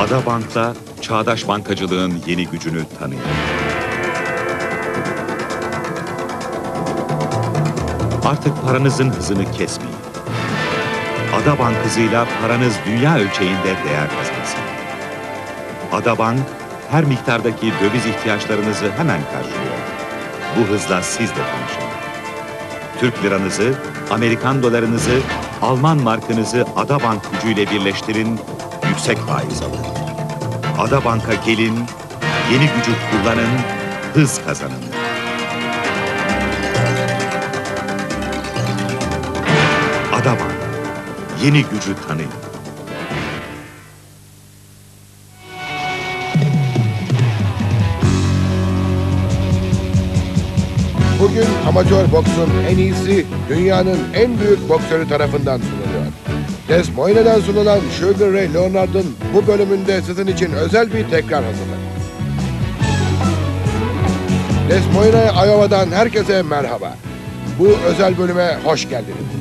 Ada Bank'la çağdaş bankacılığın yeni gücünü tanıyın. Artık paranızın hızını kesmeyin. Ada Bank hızıyla paranız dünya ölçeğinde değer kazansın. Ada Bank, her miktardaki döviz ihtiyaçlarınızı hemen karşılıyor. Bu hızla siz de tanışın. Türk liranızı, Amerikan dolarınızı, Alman markınızı Ada Bank gücüyle birleştirin, yüksek faiz alın. Ada Bank'a gelin, yeni gücü kullanın, hız kazanın. Ada Bank, yeni gücü tanıyın. Bugün amatör boksun en iyisi dünyanın en büyük boksörü tarafından sunuluyor. Des Moines sunulan Sugar Ray Leonard'ın bu bölümünde sizin için özel bir tekrar hazırladık. Des Moines, Iowa'dan herkese merhaba. Bu özel bölüme hoş geldiniz.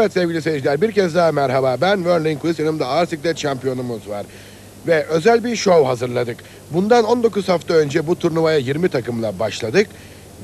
Evet sevgili seyirciler bir kez daha merhaba. Ben Whirling Quiz yanımda ağır şampiyonumuz var. Ve özel bir şov hazırladık. Bundan 19 hafta önce bu turnuvaya 20 takımla başladık.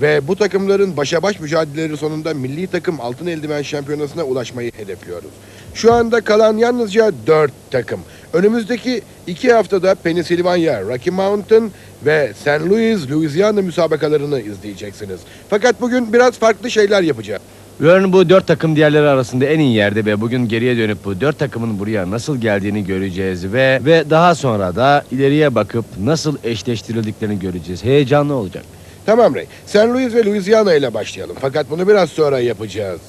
Ve bu takımların başa baş mücadeleleri sonunda milli takım altın eldiven şampiyonasına ulaşmayı hedefliyoruz. Şu anda kalan yalnızca 4 takım. Önümüzdeki 2 haftada Pennsylvania, Rocky Mountain ve St. Louis, Louisiana müsabakalarını izleyeceksiniz. Fakat bugün biraz farklı şeyler yapacağız. Vern bu dört takım diğerleri arasında en iyi yerde ve bugün geriye dönüp bu dört takımın buraya nasıl geldiğini göreceğiz ve ve daha sonra da ileriye bakıp nasıl eşleştirildiklerini göreceğiz. Heyecanlı olacak. Tamam Ray. St. Louis ve Louisiana ile başlayalım. Fakat bunu biraz sonra yapacağız.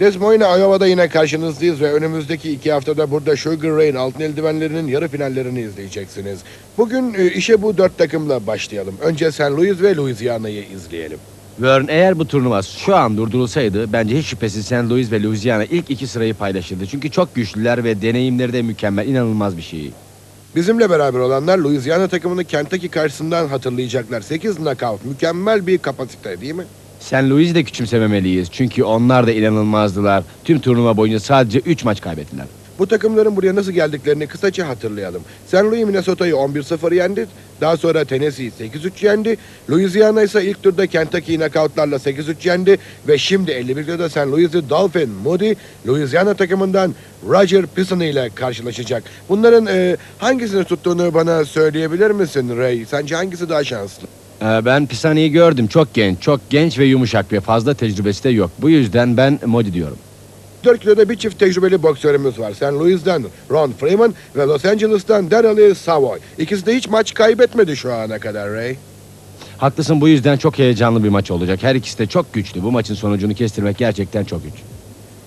Des Moines, Iowa'da yine karşınızdayız ve önümüzdeki iki haftada burada Sugar Ray'in altın eldivenlerinin yarı finallerini izleyeceksiniz. Bugün e, işe bu dört takımla başlayalım. Önce St. Louis ve Louisiana'yı izleyelim. Vern eğer bu turnuva şu an durdurulsaydı bence hiç şüphesiz St. Louis ve Louisiana ilk iki sırayı paylaşırdı. Çünkü çok güçlüler ve deneyimleri de mükemmel, inanılmaz bir şey. Bizimle beraber olanlar Louisiana takımını Kentucky karşısından hatırlayacaklar. 8 knockout, mükemmel bir kapasite değil mi? St. Louis'i de küçümsememeliyiz. Çünkü onlar da inanılmazdılar. Tüm turnuva boyunca sadece 3 maç kaybettiler. Bu takımların buraya nasıl geldiklerini kısaca hatırlayalım. St. Louis Minnesota'yı 11-0 yendi. Daha sonra Tennessee 8-3 yendi. Louisiana ise ilk turda Kentucky'yi knockoutlarla 8-3 yendi. Ve şimdi 51'de de St. Louis'i Dolphin Moody, Louisiana takımından Roger Pisani ile karşılaşacak. Bunların e, hangisini tuttuğunu bana söyleyebilir misin Ray? Sence hangisi daha şanslı? Ee, Ben Pisani'yi gördüm. Çok genç, çok genç ve yumuşak ve fazla tecrübesi de yok. Bu yüzden ben Modi diyorum. 4 kiloda bir çift tecrübeli boksörümüz var. St. Louis'den Ron Freeman ve Los Angeles'tan Daryl Savoy. İkisi de hiç maç kaybetmedi şu ana kadar Ray. Haklısın bu yüzden çok heyecanlı bir maç olacak. Her ikisi de çok güçlü. Bu maçın sonucunu kestirmek gerçekten çok güç.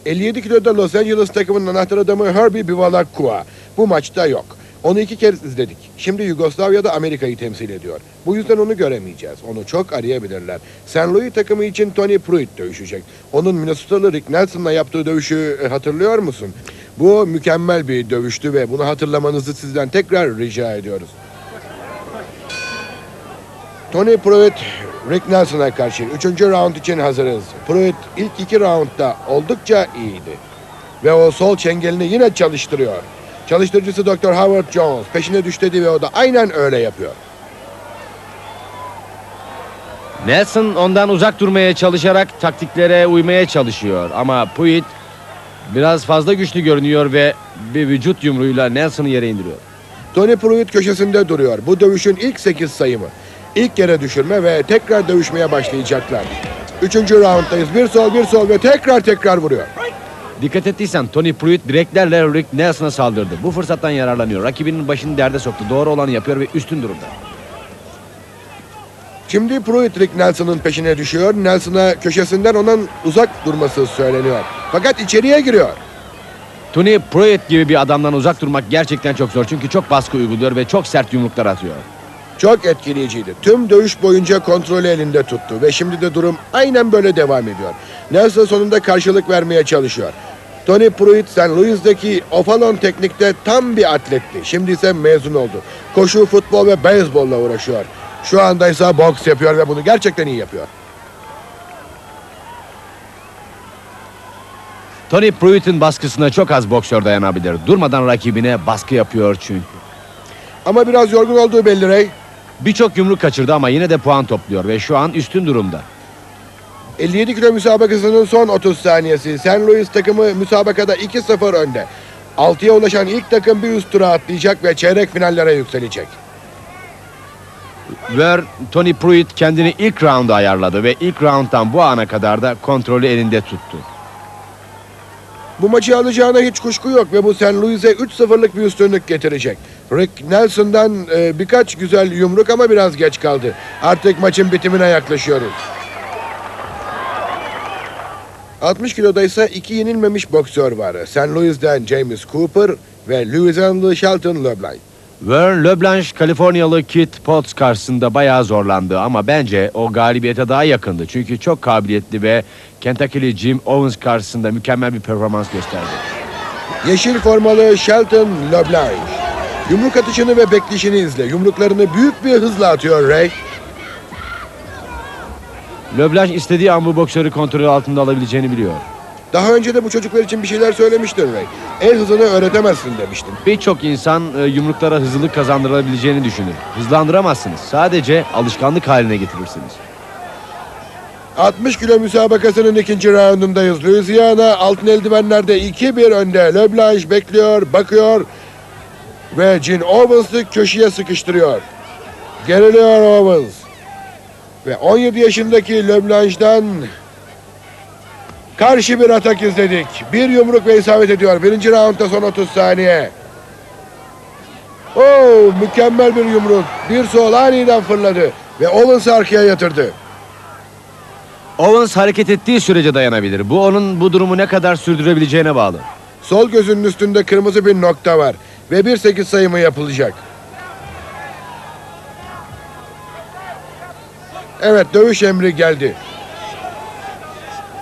57 kiloda Los Angeles takımının anahtar adamı Herbie Bivalakua. Bu maçta yok. Onu iki kez izledik. Şimdi Yugoslavya'da Amerika'yı temsil ediyor. Bu yüzden onu göremeyeceğiz. Onu çok arayabilirler. St. Louis takımı için Tony Pruitt dövüşecek. Onun Minnesota'lı Rick Nelson'la yaptığı dövüşü e, hatırlıyor musun? Bu mükemmel bir dövüştü ve bunu hatırlamanızı sizden tekrar rica ediyoruz. Tony Pruitt, Rick Nelson'a karşı 3. round için hazırız. Pruitt ilk iki roundda oldukça iyiydi. Ve o sol çengelini yine çalıştırıyor. Çalıştırıcısı Dr. Howard Jones peşine düş dedi ve o da aynen öyle yapıyor. Nelson ondan uzak durmaya çalışarak taktiklere uymaya çalışıyor. Ama Pruitt biraz fazla güçlü görünüyor ve bir vücut yumruğuyla Nelson'ı yere indiriyor. Tony Pruitt köşesinde duruyor. Bu dövüşün ilk 8 sayımı. İlk yere düşürme ve tekrar dövüşmeye başlayacaklar. Üçüncü rounddayız. Bir sol bir sol ve tekrar tekrar vuruyor. Dikkat ettiysen Tony Pruitt direklerle Rick Nelson'a saldırdı. Bu fırsattan yararlanıyor. Rakibinin başını derde soktu. Doğru olanı yapıyor ve üstün durumda. Şimdi Pruitt Rick Nelson'ın peşine düşüyor. Nelson'a köşesinden onun uzak durması söyleniyor. Fakat içeriye giriyor. Tony Pruitt gibi bir adamdan uzak durmak gerçekten çok zor. Çünkü çok baskı uyguluyor ve çok sert yumruklar atıyor. Çok etkileyiciydi. Tüm dövüş boyunca kontrolü elinde tuttu ve şimdi de durum aynen böyle devam ediyor. Nelson sonunda karşılık vermeye çalışıyor. Tony Pruitt St. Louis'deki Ofalon teknikte tam bir atletti. Şimdi ise mezun oldu. Koşu, futbol ve beyzbolla uğraşıyor. Şu anda ise boks yapıyor ve bunu gerçekten iyi yapıyor. Tony Pruitt'in baskısına çok az boksör dayanabilir. Durmadan rakibine baskı yapıyor çünkü. Ama biraz yorgun olduğu belli Ray. Birçok yumruk kaçırdı ama yine de puan topluyor ve şu an üstün durumda. 57 kilo müsabakasının son 30 saniyesi. St. Louis takımı müsabakada 2-0 önde. 6'ya ulaşan ilk takım bir üst tura atlayacak ve çeyrek finallere yükselecek. Ver Tony Pruitt kendini ilk rounda ayarladı ve ilk rounddan bu ana kadar da kontrolü elinde tuttu. Bu maçı alacağına hiç kuşku yok ve bu St. Louis'e 3-0'lık bir üstünlük getirecek. Rick Nelson'dan e, birkaç güzel yumruk ama biraz geç kaldı. Artık maçın bitimine yaklaşıyoruz. 60 kiloda ise iki yenilmemiş boksör var. St. Louis'den James Cooper ve Louisianalı Shelton LeBlanc. Vern LeBlanc, Kaliforniyalı Kit Potts karşısında bayağı zorlandı ama bence o galibiyete daha yakındı. Çünkü çok kabiliyetli ve Kentucky'li Jim Owens karşısında mükemmel bir performans gösterdi. Yeşil formalı Shelton LeBlanc. Yumruk atışını ve bekleyişini izle. Yumruklarını büyük bir hızla atıyor Ray. LeBlanc istediği an bu boksörü kontrolü altında alabileceğini biliyor. Daha önce de bu çocuklar için bir şeyler söylemiştin Ray. El hızını öğretemezsin demiştin. Birçok insan e, yumruklara hızlılık kazandırılabileceğini düşünür. Hızlandıramazsınız. Sadece alışkanlık haline getirirsiniz. 60 kilo müsabakasının ikinci raundundayız. Louisiana altın eldivenlerde 2-1 önde. LeBlanc bekliyor, bakıyor ve Gene Owens'ı köşeye sıkıştırıyor. Geriliyor Owens. Ve 17 yaşındaki LeBlanc'dan karşı bir atak izledik. Bir yumruk ve isabet ediyor. Birinci roundda son 30 saniye. Oo, mükemmel bir yumruk. Bir sol aniden fırladı ve Owens'ı arkaya yatırdı. Owens hareket ettiği sürece dayanabilir. Bu onun bu durumu ne kadar sürdürebileceğine bağlı. Sol gözünün üstünde kırmızı bir nokta var ve 1-8 sayımı yapılacak. Evet dövüş emri geldi.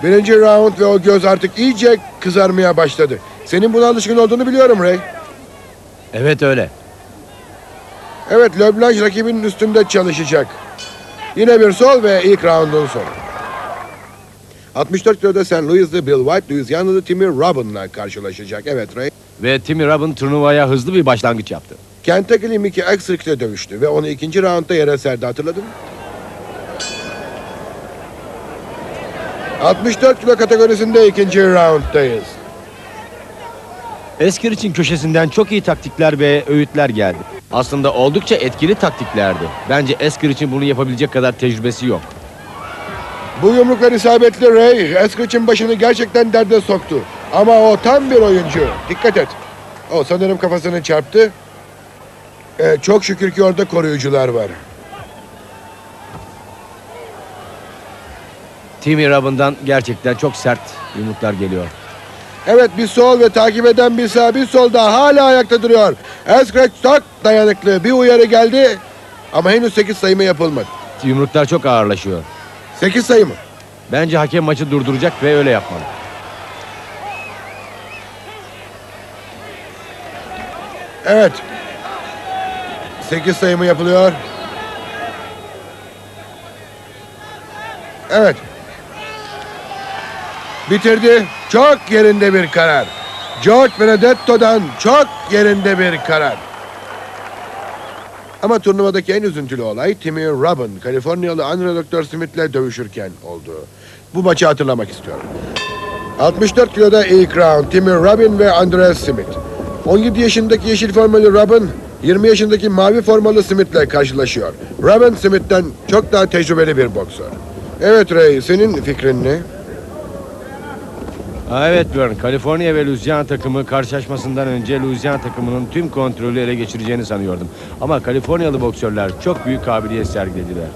Birinci round ve o göz artık iyice kızarmaya başladı. Senin buna alışkın olduğunu biliyorum Ray. Evet öyle. Evet LeBlanc rakibinin üstünde çalışacak. Yine bir sol ve ilk roundun sonu. 64 kiloda St. Louis'li Bill White, Louisiana'lı Timmy Robin'la karşılaşacak. Evet Ray. Ve Timmy Robin turnuvaya hızlı bir başlangıç yaptı. Kentucky'li Mickey Axrick ile dövüştü ve onu ikinci roundda yere serdi hatırladın mı? 64 kilo kategorisinde ikinci rounddayız. Esker için köşesinden çok iyi taktikler ve öğütler geldi. Aslında oldukça etkili taktiklerdi. Bence Esker için bunu yapabilecek kadar tecrübesi yok. Bu yumruklar isabetli Ray. Eskrich'in başını gerçekten derde soktu. Ama o tam bir oyuncu. Dikkat et. O sanırım kafasını çarptı. Ee, çok şükür ki orada koruyucular var. Timmy Robin'dan gerçekten çok sert yumruklar geliyor. Evet bir sol ve takip eden bir sağ bir sol daha hala ayakta duruyor. Eskrich çok dayanıklı. Bir uyarı geldi. Ama henüz 8 sayımı yapılmadı. Yumruklar çok ağırlaşıyor. 8 sayı mı? Bence hakem maçı durduracak ve öyle yapmalı. Evet. 8 sayımı yapılıyor. Evet. Bitirdi. Çok yerinde bir karar. George Benedetto'dan çok yerinde bir karar. Ama turnuvadaki en üzüntülü olay Timmy Robin, Kaliforniyalı Andre Dr. Smith'le dövüşürken oldu. Bu maçı hatırlamak istiyorum. 64 kiloda ilk round Timmy Robin ve Andre Smith. 17 yaşındaki yeşil formalı Robin, 20 yaşındaki mavi formalı Smith'le karşılaşıyor. Robin Smith'ten çok daha tecrübeli bir boksör. Evet Ray, senin fikrin ne? Evet Björn, Kaliforniya ve Louisiana takımı karşılaşmasından önce Louisiana takımının tüm kontrolü ele geçireceğini sanıyordum. Ama Kaliforniyalı boksörler çok büyük kabiliyet sergilediler.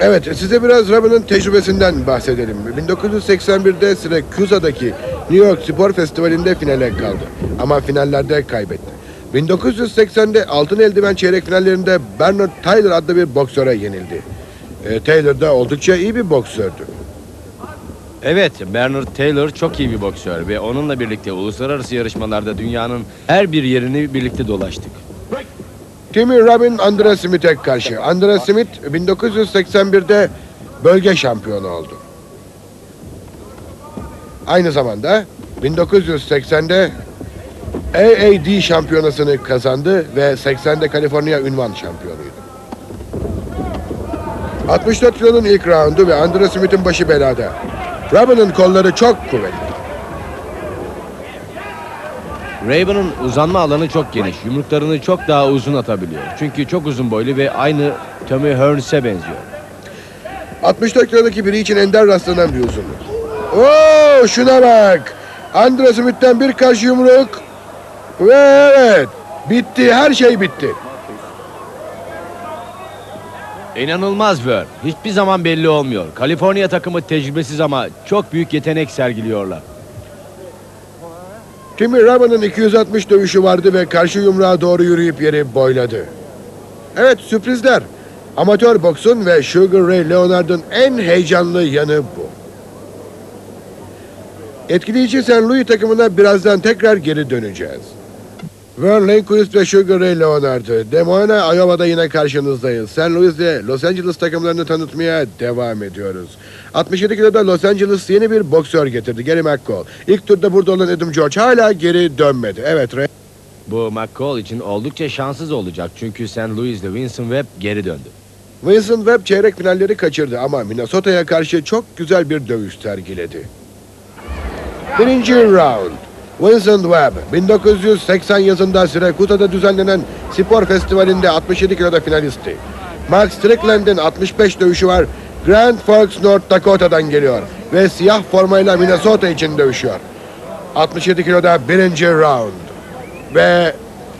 Evet, size biraz Robin'ın tecrübesinden bahsedelim. 1981'de Syracuse'daki New York Spor Festivali'nde finale kaldı. Ama finallerde kaybetti. 1980'de altın eldiven çeyrek finallerinde Bernard Tyler adlı bir boksöre yenildi. E, Taylor da oldukça iyi bir boksördü. Evet, Bernard Taylor çok iyi bir boksör ve onunla birlikte uluslararası yarışmalarda dünyanın her bir yerini birlikte dolaştık. Timmy Robin Andre Smith'e karşı. Andre Smith 1981'de bölge şampiyonu oldu. Aynı zamanda 1980'de AAD şampiyonasını kazandı ve 80'de Kaliforniya ünvan şampiyonuydu. 64 kilonun ilk roundu ve Andre Smith'in başı belada. Robin'in kolları çok kuvvetli. Raven'ın uzanma alanı çok geniş. Yumruklarını çok daha uzun atabiliyor. Çünkü çok uzun boylu ve aynı Tommy Hearns'e benziyor. 64 kilodaki biri için ender rastlanan bir uzunluk. Oo şuna bak. Andre Smith'ten bir karşı yumruk. Ve evet. Bitti. Her şey bitti. İnanılmaz Ver. Hiçbir zaman belli olmuyor. Kaliforniya takımı tecrübesiz ama çok büyük yetenek sergiliyorlar. Timmy Robin'ın 260 dövüşü vardı ve karşı yumruğa doğru yürüyüp yeri boyladı. Evet sürprizler. Amatör boksun ve Sugar Ray Leonard'ın en heyecanlı yanı bu. Etkileyici St. Louis takımına birazdan tekrar geri döneceğiz. Vern Lindquist ve Sugar Ray Leonard'ı Des Moines, Iowa'da yine karşınızdayız. St. Louis ve Los Angeles takımlarını tanıtmaya devam ediyoruz. 67 kiloda Los Angeles yeni bir boksör getirdi. Gary McCall. İlk turda burada olan Adam George hala geri dönmedi. Evet Ray. Bu McCall için oldukça şanssız olacak çünkü St. Louis'de Winston Webb geri döndü. Wilson Webb çeyrek finalleri kaçırdı ama Minnesota'ya karşı çok güzel bir dövüş sergiledi. Birinci round. Wilson Webb 1980 yazında Syracuse'da düzenlenen spor festivalinde 67 kiloda finalisti. Mark Strickland'in 65 dövüşü var. Grand Forks, North Dakota'dan geliyor ve siyah formayla Minnesota için dövüşüyor. 67 kiloda birinci round. Ve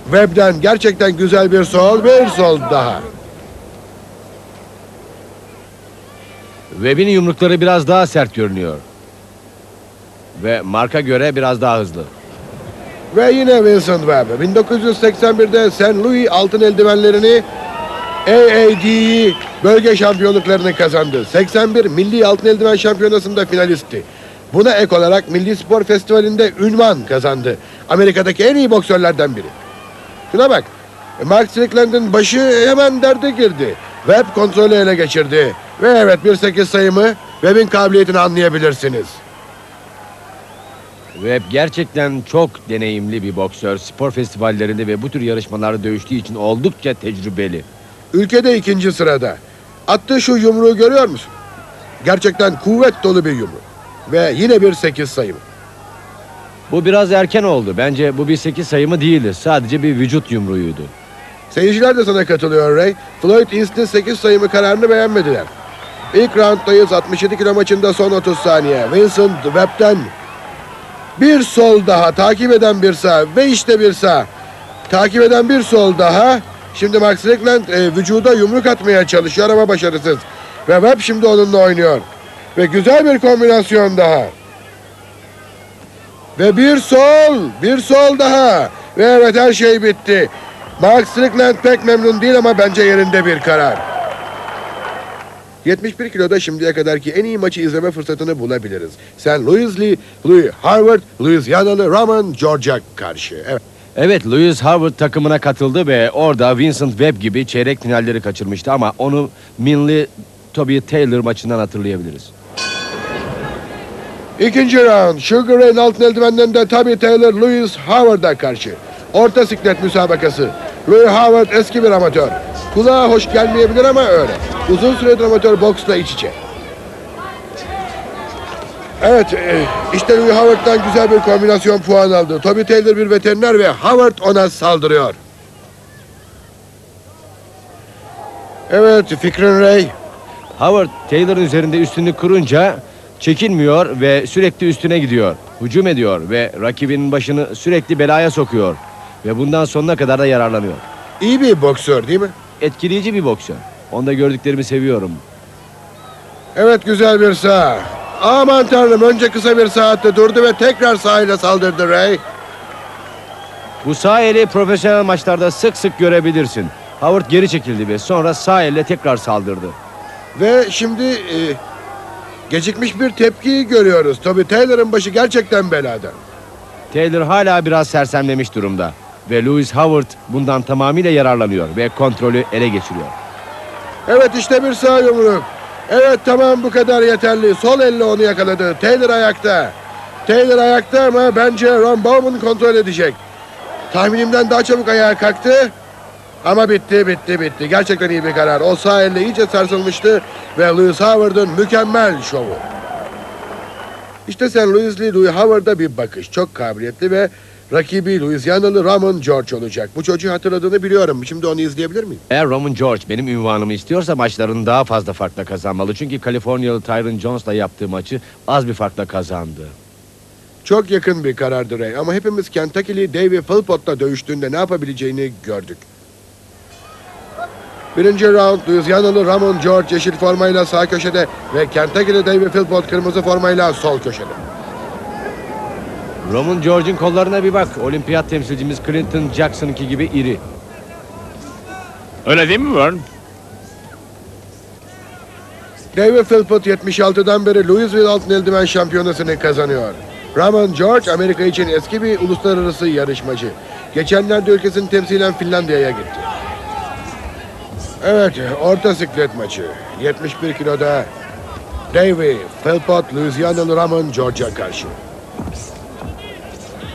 Webb'den gerçekten güzel bir sol, bir sol daha. Webb'in yumrukları biraz daha sert görünüyor. Ve marka göre biraz daha hızlı. Ve yine Wilson Webb. 1981'de St. Louis altın eldivenlerini AAD bölge şampiyonluklarını kazandı. 81 Milli Altın Eldiven Şampiyonası'nda finalisti. Buna ek olarak Milli Spor Festivali'nde ünvan kazandı. Amerika'daki en iyi boksörlerden biri. Şuna bak. Mark Strickland'ın başı hemen derde girdi. Webb kontrolü ele geçirdi. Ve evet 1-8 sayımı Webb'in kabiliyetini anlayabilirsiniz. Webb gerçekten çok deneyimli bir boksör. Spor festivallerinde ve bu tür yarışmalarda dövüştüğü için oldukça tecrübeli. Ülkede ikinci sırada. Attığı şu yumruğu görüyor musun? Gerçekten kuvvet dolu bir yumruk. Ve yine bir sekiz sayım. Bu biraz erken oldu. Bence bu bir 8 sayımı değildi. Sadece bir vücut yumruğuydu. Seyirciler de sana katılıyor Ray. Floyd East'in 8 sayımı kararını beğenmediler. İlk rounddayız 67 kilo maçında son 30 saniye. Vincent Webb'den bir sol daha takip eden bir sağ ve işte bir sağ. Takip eden bir sol daha. Şimdi Max Strickland e, vücuda yumruk atmaya çalışıyor ama başarısız. Ve Webb şimdi onunla oynuyor. Ve güzel bir kombinasyon daha. Ve bir sol, bir sol daha. Ve evet her şey bitti. Mark Strickland pek memnun değil ama bence yerinde bir karar. 71 kiloda şimdiye kadarki en iyi maçı izleme fırsatını bulabiliriz. Sen Louis'li, Louis Harvard, Louisianalı Roman George'a karşı. Evet. Evet, Lewis Harvard takımına katıldı ve orada Vincent Webb gibi çeyrek finalleri kaçırmıştı ama onu Minli Toby Taylor maçından hatırlayabiliriz. İkinci round. Sugar Ray'in altın eldivenlerinde Tommy Taylor, Louis Harvard'a karşı. Orta siklet müsabakası. Louis Harvard eski bir amatör. Kulağa hoş gelmeyebilir ama öyle. Uzun süredir amatör boksla iç içe. Evet, e, işte Louis Howard'dan güzel bir kombinasyon puan aldı. Toby Taylor bir veteriner ve Howard ona saldırıyor. Evet, fikrin Ray. Howard, Taylor'ın üzerinde üstünlük kurunca çekinmiyor ve sürekli üstüne gidiyor. Hücum ediyor ve rakibinin başını sürekli belaya sokuyor. Ve bundan sonuna kadar da yararlanıyor. İyi bir boksör değil mi? Etkileyici bir boksör. Onda gördüklerimi seviyorum. Evet güzel bir sağ. Aman tanrım önce kısa bir saatte durdu ve tekrar sahile saldırdı Ray. Bu sağ eli profesyonel maçlarda sık sık görebilirsin. Howard geri çekildi ve sonra sağ elle tekrar saldırdı. Ve şimdi e, gecikmiş bir tepkiyi görüyoruz. Toby Taylor'ın başı gerçekten belada. Taylor hala biraz sersemlemiş durumda. Ve Lewis Howard bundan tamamıyla yararlanıyor ve kontrolü ele geçiriyor. Evet işte bir sağ yumruk. Evet tamam bu kadar yeterli. Sol elle onu yakaladı. Taylor ayakta. Taylor ayakta ama bence Ron Bowman kontrol edecek. Tahminimden daha çabuk ayağa kalktı. Ama bitti bitti bitti. Gerçekten iyi bir karar. O sağ elle iyice sarsılmıştı ve Lewis Howard'ın mükemmel şovu. İşte. Louis'li Louis Howard'a bir bakış. Çok kabiliyetli ve rakibi Louisianalı Ramon George olacak. Bu çocuğu hatırladığını biliyorum. Şimdi onu izleyebilir miyim? Eğer Roman George benim ünvanımı istiyorsa maçlarını daha fazla farkla kazanmalı. Çünkü Kaliforniyalı Tyron Jones'la yaptığı maçı az bir farkla kazandı. Çok yakın bir karardı Ray ama hepimiz Kentucky'li Davey Philpott'la dövüştüğünde ne yapabileceğini gördük. Birinci round Louisianalı Ramon George yeşil formayla sağ köşede ve Kentucky'li Davey Philpott kırmızı formayla sol köşede. Roman George'un kollarına bir bak. Olimpiyat temsilcimiz Clinton Jackson'ınki gibi iri. Öyle değil mi Vern? Davey Philpott 76'dan beri Louisville altın eldiven şampiyonasını kazanıyor. Ramon George Amerika için eski bir uluslararası yarışmacı. Geçenlerde ülkesini temsilen Finlandiya'ya gitti. Evet, orta siklet maçı. 71 kiloda Davey Philpott Louisianalı Ramon George'a karşı.